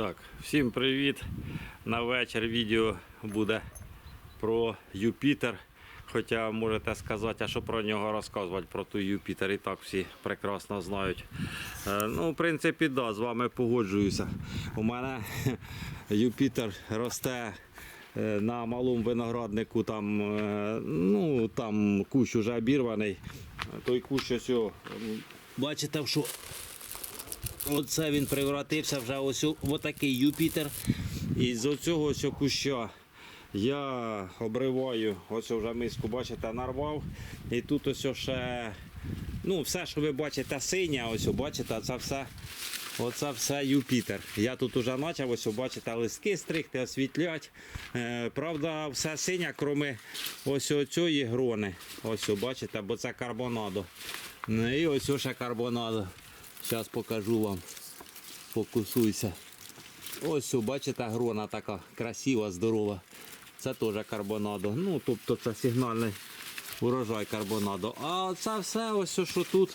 Так, всім привіт. На вечір відео буде про Юпітер. Хоча можете сказати, а що про нього розказувати, про той Юпітер, і так всі прекрасно знають. Е, Ну, в принципі, да, з вами погоджуюся. У мене Юпітер росте е, на малому винограднику, там, е, ну, там кущ уже обірваний. Той кущ ось, бачите, що Оце він превратився вже ось в отакий Юпітер. І з оцього ось куща я обриваю, ось вже миску, бачите, нарвав. І тут ось ще, ну, все, що ви бачите, синє, ось бачите, це все. Оце все Юпітер. Я тут уже почав, ось бачите, листки стригти, освітлять. Е, правда, все синє, крім ось цієї грони. Ось бачите, бо це карбонадо. Ну і ось ще карбонадо. Зараз покажу вам. Фокусуйся. Ось, о, бачите, грона така красива, здорова. Це теж карбонадо. Ну, тобто це сигнальний урожай карбонадо. А це все, ось о, що тут.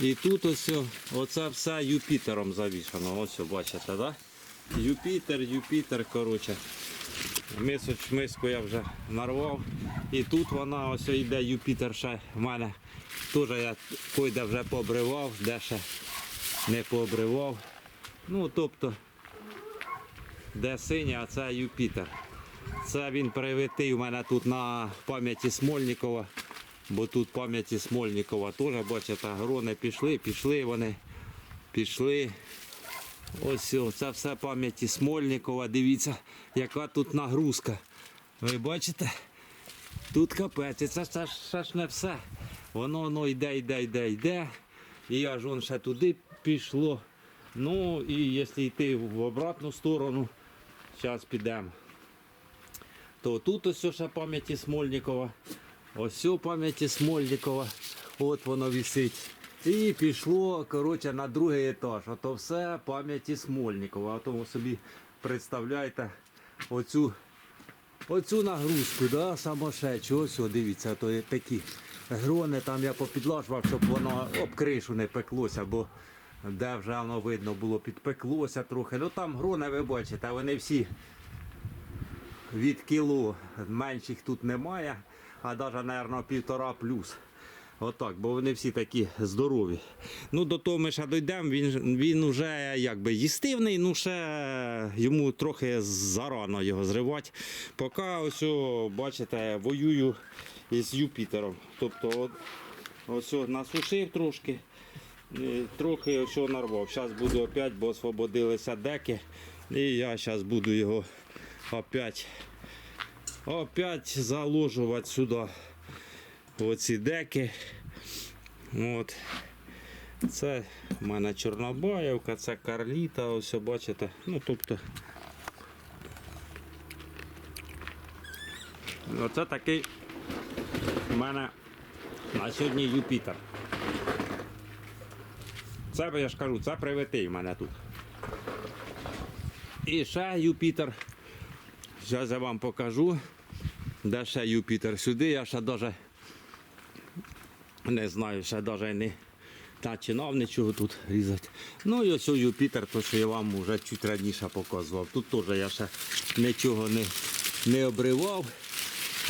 І тут ось, оце все Юпітером завішано. Ось, о, бачите, да? Юпітер, Юпітер, коротше. Мисоч, миску я вже нарвав. І тут вона ось йде Юпітер ще в мене. Теж я койде вже пообривав, де ще не пообривав. Ну, тобто, де синя, а це Юпітер. Це він привитий у мене тут на пам'яті Смольникова. Бо тут пам'яті Смольникова теж, бачите, грони пішли, пішли вони, пішли. Ось це все пам'яті Смольникова. Дивіться, яка тут нагрузка. Ви бачите? Тут капець, це, це, це ж не все. Воно воно йде, йде, йде, йде. І аж вон ще туди пішло. Ну і якщо йти в обратну сторону, зараз підемо. То тут ось ще пам'яті Смольникова. Ось пам'яті Смольникова. От воно висить. І пішло коротше, на другий етаж. Ото все пам'яті Смольникова. А тому собі представляєте оцю Оцю нагрузку, да, самошечу, ось, дивіться, то є такі грони там я попідлажував, щоб воно об кришу не пеклося, бо де вже воно видно було, підпеклося трохи. Ну там грони, ви бачите, вони всі від кіло, менших тут немає, а навіть, мабуть, півтора плюс. Отак, бо вони всі такі здорові. Ну, до того ми ще дійдемо, він, він вже якби їстивний, ну ще йому трохи зарано його зривати. Поки ось, бачите, воюю із Юпітером. Тобто от, ось насушив трошки, е, трохи ось нарвав. Зараз буду опять, бо освободилися деки. І я зараз буду його опять, опять заложувати сюди оці деки. От. Це в мене Чорнобаївка, це Карліта, ось бачите. Ну, тобто. Оце такий в мене на сьогодні Юпітер. Це я ж кажу, це привитий в мене тут. І ще Юпітер. Зараз я вам покажу. Де ще Юпітер? Сюди я ще навіть не знаю, ще навіть не починав нічого тут різати. Ну і ось Юпітер, то що я вам вже чуть раніше показував. Тут теж я ще нічого не, не обривав.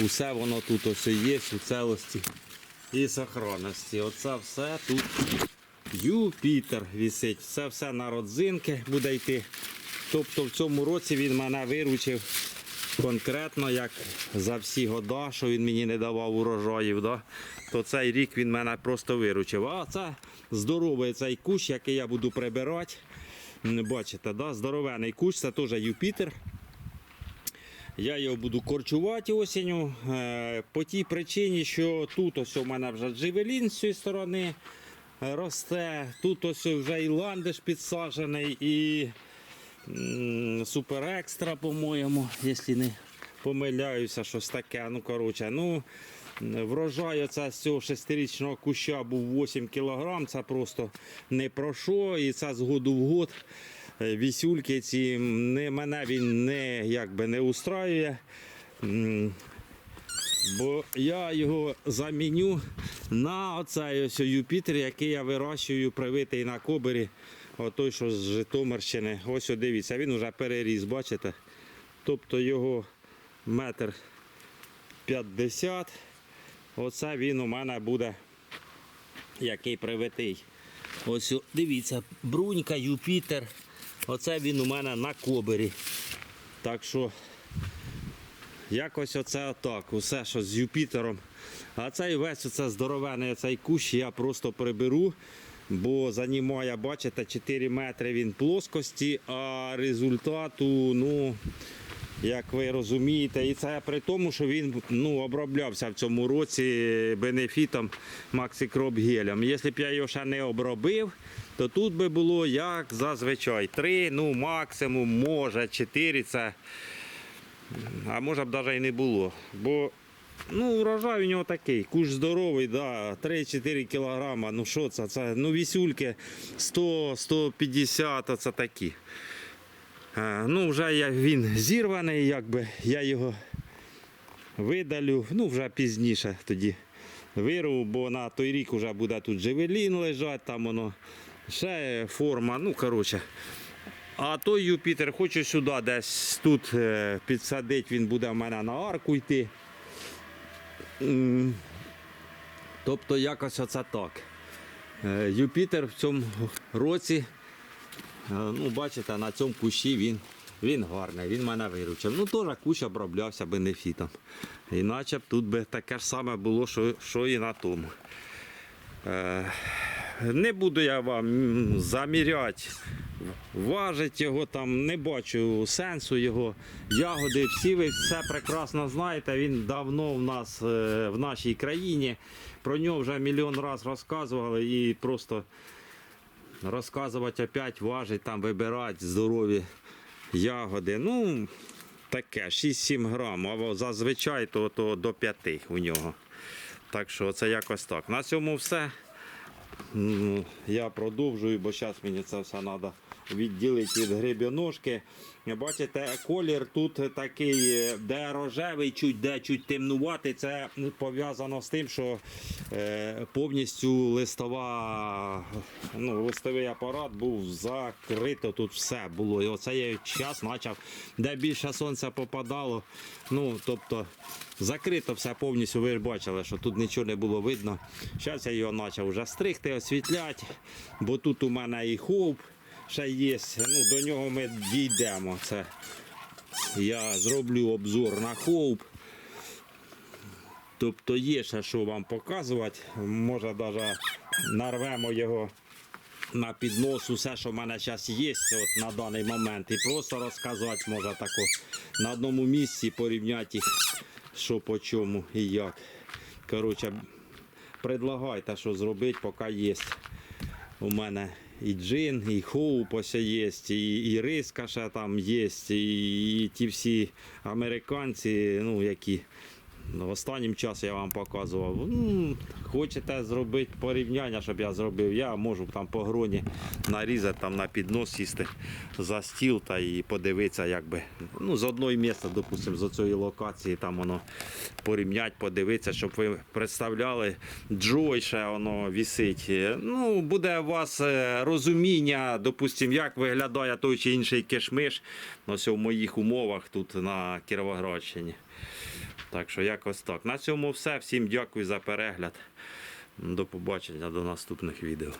Усе воно тут ось є у целості і сохранності. Оце все тут Юпітер висить. Це все на родзинки буде йти. Тобто в цьому році він мене виручив конкретно, як за всі года, що він мені не давав урожаїв, да? то цей рік він мене просто виручив. А це здоровий цей кущ, який я буду прибирати. Бачите, да? здоровений кущ, це теж Юпітер. Я його буду корчувати осінню е, по тій причині, що тут ось у мене вже джевелін з цієї сторони е, росте, тут ось вже і ландиш підсаджений, і супер екстра, по-моєму, якщо не помиляюся, щось таке. Ну, коротше, ну, врожай оце з цього шестирічного куща був 8 кг, це просто не про що, і це з году в год. Е, Вісюльки ці не, мене він не, якби, не устраює. Бо я його заміню на оцей ось Юпітер, який я вирощую, привитий на кобері Отой, що з Житомирщини. Ось дивіться, він вже переріс, бачите? Тобто його метр 50. Оце він у мене буде який привитий. Ось дивіться, брунька, Юпітер. Оце він у мене на кобері. Так що якось оце отак. Усе, що з Юпітером. А цей весь оце здоровений цей кущ я просто приберу. Бо займає, бачите, 4 метри він плоскості, а результату, ну, як ви розумієте, і це при тому, що він ну, оброблявся в цьому році бенефітом Максикроп гелем. Якщо б я його ще не обробив, то тут би було як зазвичай 3, ну максимум, може 4, це, а може б навіть і не було. Бо ну, урожай у нього такий, куш здоровий, да, 3-4 кілограма, ну що це, це, ну вісюльки 100-150, це такі. Е, Ну, вже я, він зірваний, якби я його видалю, ну вже пізніше тоді вирву, бо на той рік вже буде тут джевелін лежать, там воно ще форма, ну коротше. А той Юпітер хочу сюди десь тут е, підсадити, він буде в мене на арку йти. Тобто якось оце так. Е, Юпітер в цьому році Е, Ну, бачите, на цьому кущі він, він гарний, він мене виручив. Ну, теж кущ оброблявся бенефітом. Іначе б тут би таке ж саме було, що, що і на тому. Е, не буду я вам заміряти, важити його там, не бачу сенсу його. Ягоди, всі ви все прекрасно знаєте. Він давно в нас е, в нашій країні. Про нього вже мільйон разів розказували і просто розказувати опять важить, там вибирати здорові ягоди. Ну, таке, 6-7 грам, а зазвичай то, то до 5 у нього. Так що це якось так. На цьому все. Ну, Я продовжую, бо зараз мені це все треба відділити від грибіножки. Бачите, колір тут такий, де рожевий, чуть де чуть темнуватий. Це пов'язано з тим, що е, повністю листова, ну, листовий апарат був закрито, тут все було. І оце я час почав, де більше сонця попадало. Ну, тобто закрито все повністю. Ви ж бачили, що тут нічого не було видно. Зараз я його почав вже стригти, освітляти, бо тут у мене і хоуп ще є. Ну, до нього ми дійдемо. Це я зроблю обзор на хоуп. Тобто є ще що вам показувати. Може навіть нарвемо його на піднос, усе, що в мене зараз є от на даний момент. І просто розказувати може тако на одному місці, порівняти їх, що по чому і як. Коротше, предлагайте, що зробити, поки є. У мене і джин, і хоуп ось є, і, і риска там є, і, і ті всі американці, ну які Ну, Останнім часом я вам показував. Ну, хочете зробити порівняння, щоб я зробив, я можу там по гроні нарізати там на піднос сісти за стіл та і подивитися, якби ну, з одної місця, допустимо, з цієї локації там воно порівняти, подивитися, щоб ви представляли, Джой ще воно вісить. Ну, буде у вас е, розуміння, допустимо, як виглядає той чи інший кишмиш ось в моїх умовах тут на Кіровоградщині. Так що якось так. На цьому все. Всім дякую за перегляд. До побачення, до наступних відео.